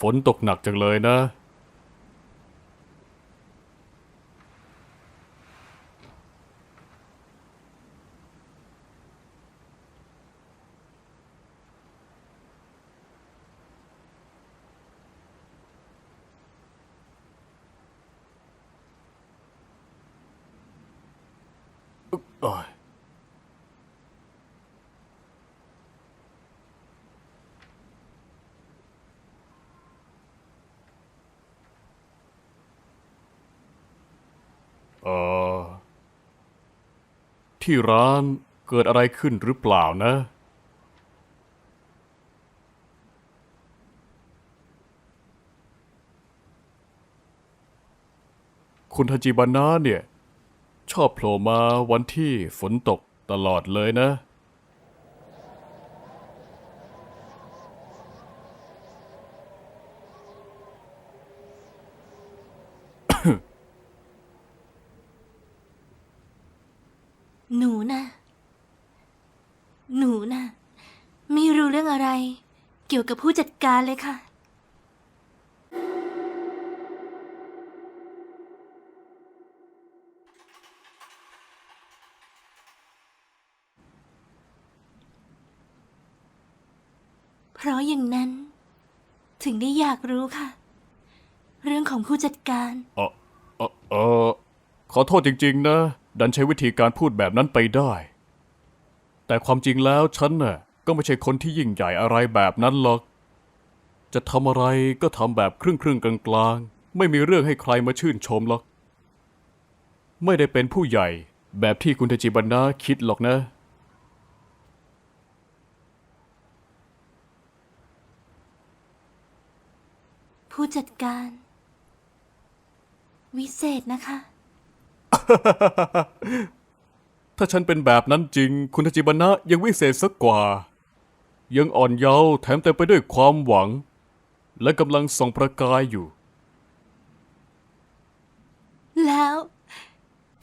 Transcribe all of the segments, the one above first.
ฝนตกหนักจังเลยนะ เอ้ยเออ ที่ร้านเกิดอะไรขึ้นหรือเปล่านะ คุณทาจิบานะเนี่ย ชอบโผล่มาวันที่ฝนตกตลอดเลยนะ หนูนะ หนูนะ ไม่ รู้เรื่องอะไร เกี่ยวกับผู้จัดการเลยค่ะ เพราะอย่างนั้น ถึงได้อยากรู้ค่ะ เรื่องของผู้จัดการ เออเออเออขอโทษจริง ๆ นะ ดันใช้วิธีการพูดแบบนั้นไปได้ แต่ความจริงแล้วฉันน่ะ ก็ไม่ใช่คนที่ยิ่งใหญ่อะไรแบบนั้นหรอก จะทำอะไรก็ทำแบบครึ่งครึ่งๆกลางๆไม่มีเรื่องให้ใครมาชื่นชมหรอก ไม่ได้เป็นผู้ใหญ่แบบที่คุณเทจิบันนะคิดหรอกนะ ผู้จัดการ วิเศษนะคะ ถ้าฉันเป็นแบบนั้นจริง คุณทาจิบานะยังวิเศษสักกว่า ยังอ่อนเยาว์แถมเต็มไปด้วยความหวัง และกำลังส่องประกายอยู่ แล้ว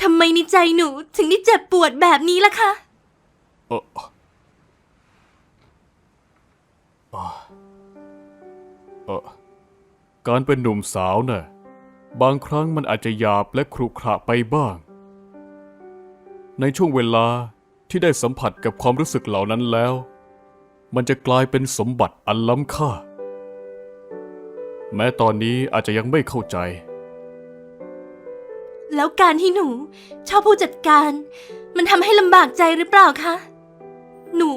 ทำไมในใจหนูถึงได้เจ็บปวดแบบนี้ล่ะคะเออเออการเป็นหนุ่มสาวน่ะ บางครั้งมันอาจจะหยาบและครุขระไปบ้าง ในช่วงเวลาที่ได้สัมผัสกับความรู้สึกเหล่านั้นแล้ว มันจะกลายเป็นสมบัติอันล้ำค่า แม้ตอนนี้อาจจะยังไม่เข้าใจ แล้วการที่หนู ชอบผู้จัดการ มันทำให้ลำบากใจหรือเปล่าคะ หนู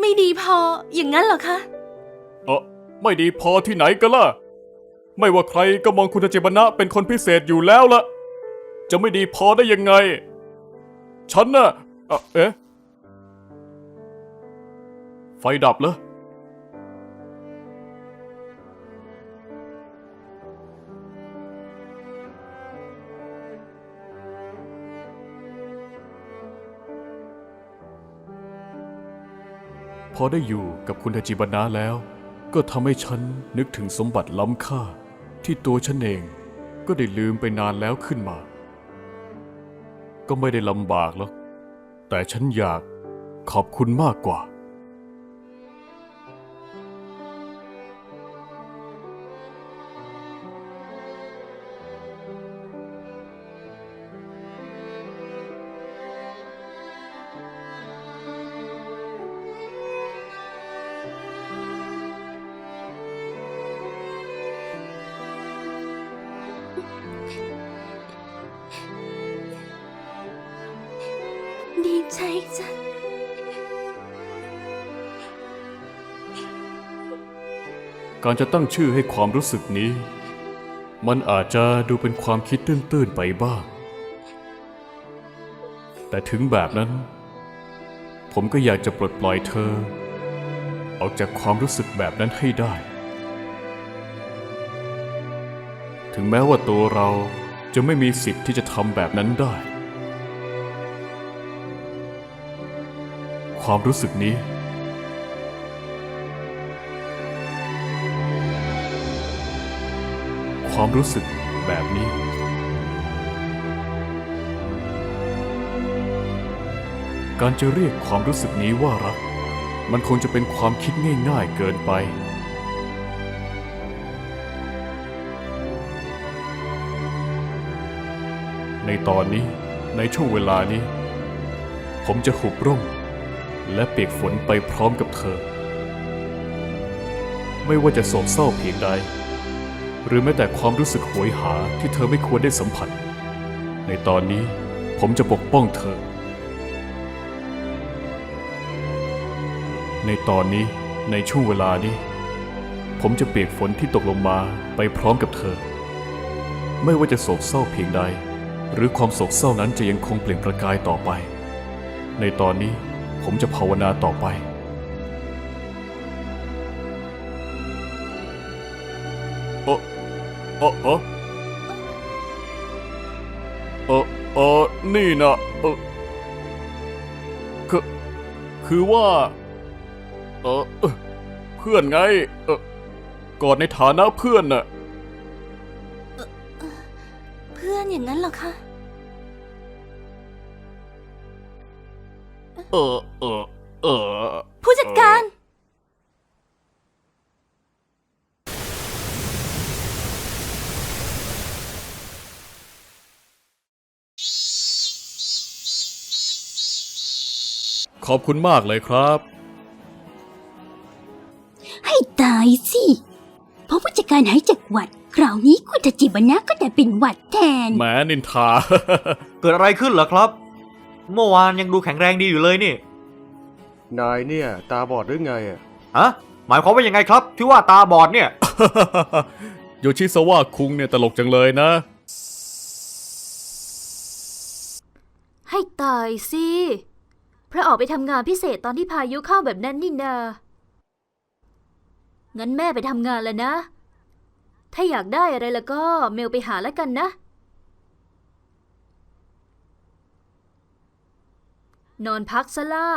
ไม่ดีพออย่างนั้นเหรอคะ เออไม่ดีพอที่ไหนกันล่ะ ไม่ว่าใครก็มองคุณเจบนะเป็นคนพิเศษอยู่แล้วล่ะ จะไม่ดีพอได้ยังไง ฉันน่ะเอ่อเอ๊ะ ไฟดับเหรอพอได้อยู่กับคุณทาจิบนะแล้ว ก็ทำให้ฉันนึกถึงสมบัติล้ำค่า ที่ตัวฉันเองก็ได้ลืมไปนานแล้วขึ้นมา ก็ไม่ได้ลำบากหรอกแต่ฉันอยากขอบคุณมากกว่า ดีใจจัง การจะตั้งชื่อให้ความรู้สึกนี้ มันอาจจะดูเป็นความคิดตื้นๆไปบ้าง แต่ถึงแบบนั้น ผมก็อยากจะปลดปล่อยเธอ ออกจากความรู้สึกแบบนั้นให้ได้ ถึงแม้ว่าตัวเราจะไม่มีสิทธิ์ที่จะทำแบบนั้นได้ ความรู้สึกนี้ ความรู้สึกแบบนี้ การจะเรียกความรู้สึกนี้ว่ารัก มันคงจะเป็นความคิดง่ายๆเกินไป ในตอนนี้ในช่วงเวลานี้ ผมจะหุบร่ม และเปียกฝนไปพร้อมกับเธอ ไม่ว่าจะโศกเศร้าเพียงใด หรือแม้แต่ความรู้สึกโหยหาที่เธอไม่ควรได้สัมผัส ในตอนนี้ผมจะปกป้องเธอ ในตอนนี้ในช่วงเวลานี้ ผมจะเปียกฝนที่ตกลงมาไปพร้อมกับเธอ ไม่ว่าจะโศกเศร้าเพียงใด หรือความโศกเศร้านั้นจะยังคงเปล่งประกายต่อไป ในตอนนี้ ผมจะภาวนาต่อไปเออเออเออเออเออนี่นะเออคือคือว่า เออเอ่อเพื่อนไง เออกอดในฐานะเพื่อนน่ะ เพื่อนอย่างนั้นเหรอคะ เออเออเออผู้จัดการ ขอบคุณมากเลยครับ ให้ตายสิเพราะผู้จัดการหายจากหวัด คราวนี้คุณทจิบนะก็ได้เป็นหวัดแทน แหมนินทา เกิดอะไรขึ้นเหรอครับ เมื่อวานยังดูแข็งแรงดีอยู่เลยนี่ นายเนี่ย ตาบอดหรือไงอะ ฮะ หมายความว่ายังไงครับ ที่ว่าตาบอดเนี่ย โยชิซาวะคุงเนี่ยตลกจังเลยนะ ให้ตายสิเพราะออกไปทำงานพิเศษตอนที่พายุเข้าแบบนั้นนี่นา งั้นแม่ไปทำงานแล้วนะ ถ้าอยากได้อะไรแล้วก็เมลไปหาแล้วกันนะ นอนพักซะล่ะ